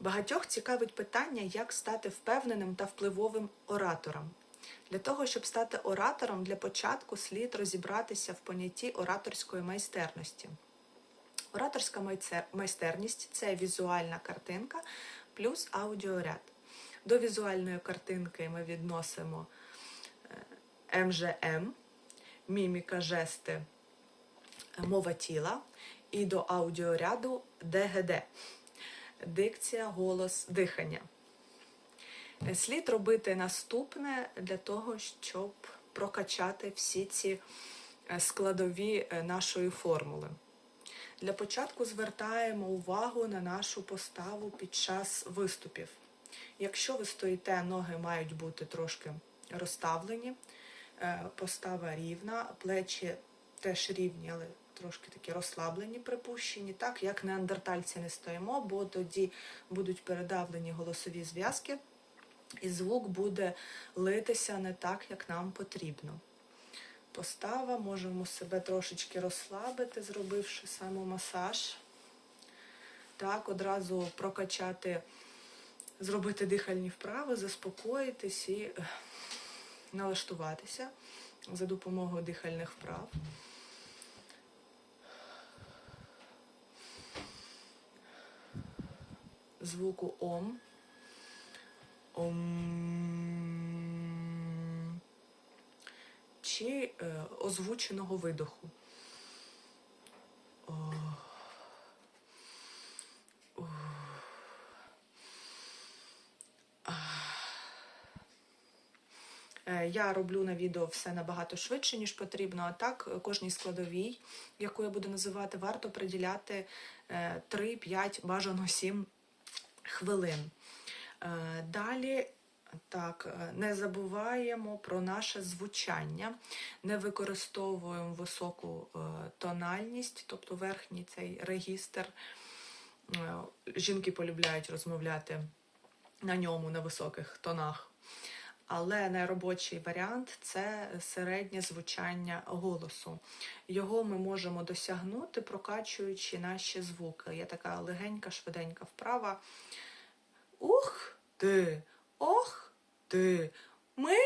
Багатьох цікавить питання, як стати впевненим та впливовим оратором. Для того, щоб стати оратором, для початку слід розібратися в понятті ораторської майстерності. Ораторська майстерність це візуальна картинка плюс аудіоряд. До візуальної картинки ми відносимо е, МЖМ, міміка, жести, мова тіла, і до аудіоряду ДГД дикція, голос, дихання. Е, Слід робити наступне для того, щоб прокачати всі ці е, складові е, нашої формули. Для початку звертаємо увагу на нашу поставу під час виступів. Якщо ви стоїте, ноги мають бути трошки розставлені, постава рівна, плечі теж рівні, але трошки такі розслаблені, припущені, так як неандертальці не стоїмо, бо тоді будуть передавлені голосові зв'язки, і звук буде литися не так, як нам потрібно. Постава, можемо себе трошечки розслабити, зробивши самомасаж. Так, одразу прокачати, зробити дихальні вправи, заспокоїтись і е, налаштуватися за допомогою дихальних вправ. Звуку ом. Ом. Чи е, озвученого видоху. О. Е, Я роблю на відео все набагато швидше, ніж потрібно. А так, е, кожній складовій, яку я буду називати, варто приділяти е, 3-5, бажано 7 хвилин. Е, Далі. Так, е, не забуваємо про наше звучання, не використовуємо високу е, тональність, тобто верхній цей регістр. Жінки полюбляють розмовляти на ньому на високих тонах. Але найробочий варіант це середнє звучання голосу. Його ми можемо досягнути, прокачуючи наші звуки. Є така легенька, швиденька вправа. Ух ти! Ох ти! Ми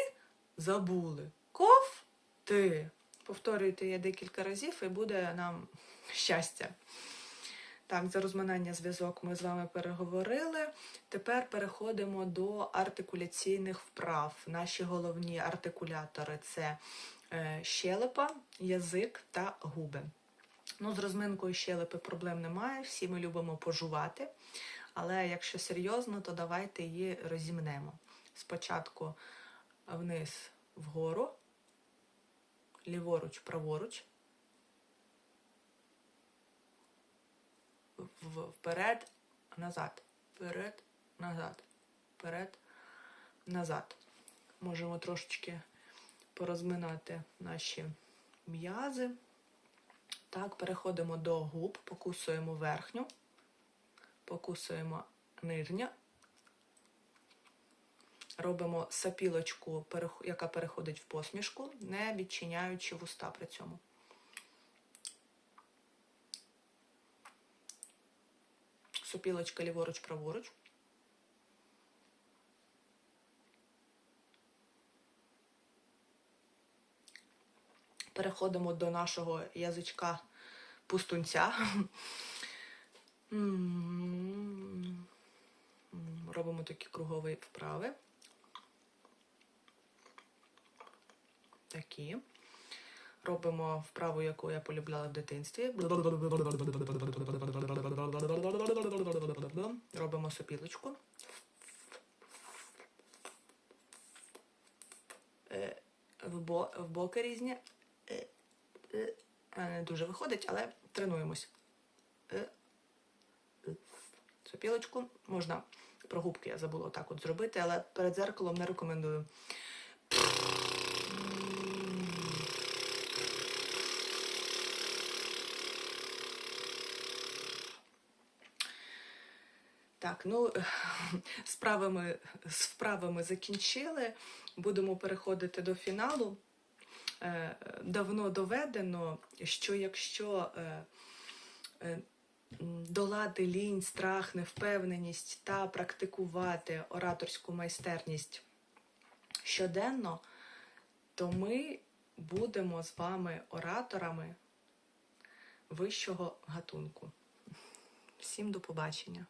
забули. Ков ти. Повторюйте її декілька разів і буде нам щастя. Так, за розминання зв'язок ми з вами переговорили. Тепер переходимо до артикуляційних вправ. Наші головні артикулятори це е, щелепа, язик та губи. Ну, з розминкою щелепи проблем немає, всі ми любимо пожувати. Але якщо серйозно, то давайте її розімнемо. Спочатку вниз вгору, ліворуч, праворуч, вперед, назад, вперед, назад, вперед, назад. Можемо трошечки порозминати наші м'язи. Так, переходимо до губ, покусуємо верхню, покусуємо нижню. Робимо сапілочку, яка переходить в посмішку, не відчиняючи вуста при цьому. Сопілочка ліворуч, праворуч. Переходимо до нашого язичка пустунця. Робимо такі кругові вправи. Такі. Робимо вправу, яку я полюбляла в дитинстві. Робимо сопілочку. Е, В, бо, в боки різні. Е, е. Не дуже виходить, але тренуємось. Сопілочку можна про губки я забула так от зробити, але перед зеркалом не рекомендую. Так, ну з вправами закінчили. Будемо переходити до фіналу. Е, Давно доведено, що якщо е, е, долати лінь, страх, невпевненість та практикувати ораторську майстерність щоденно, то ми будемо з вами ораторами вищого гатунку. Всім до побачення!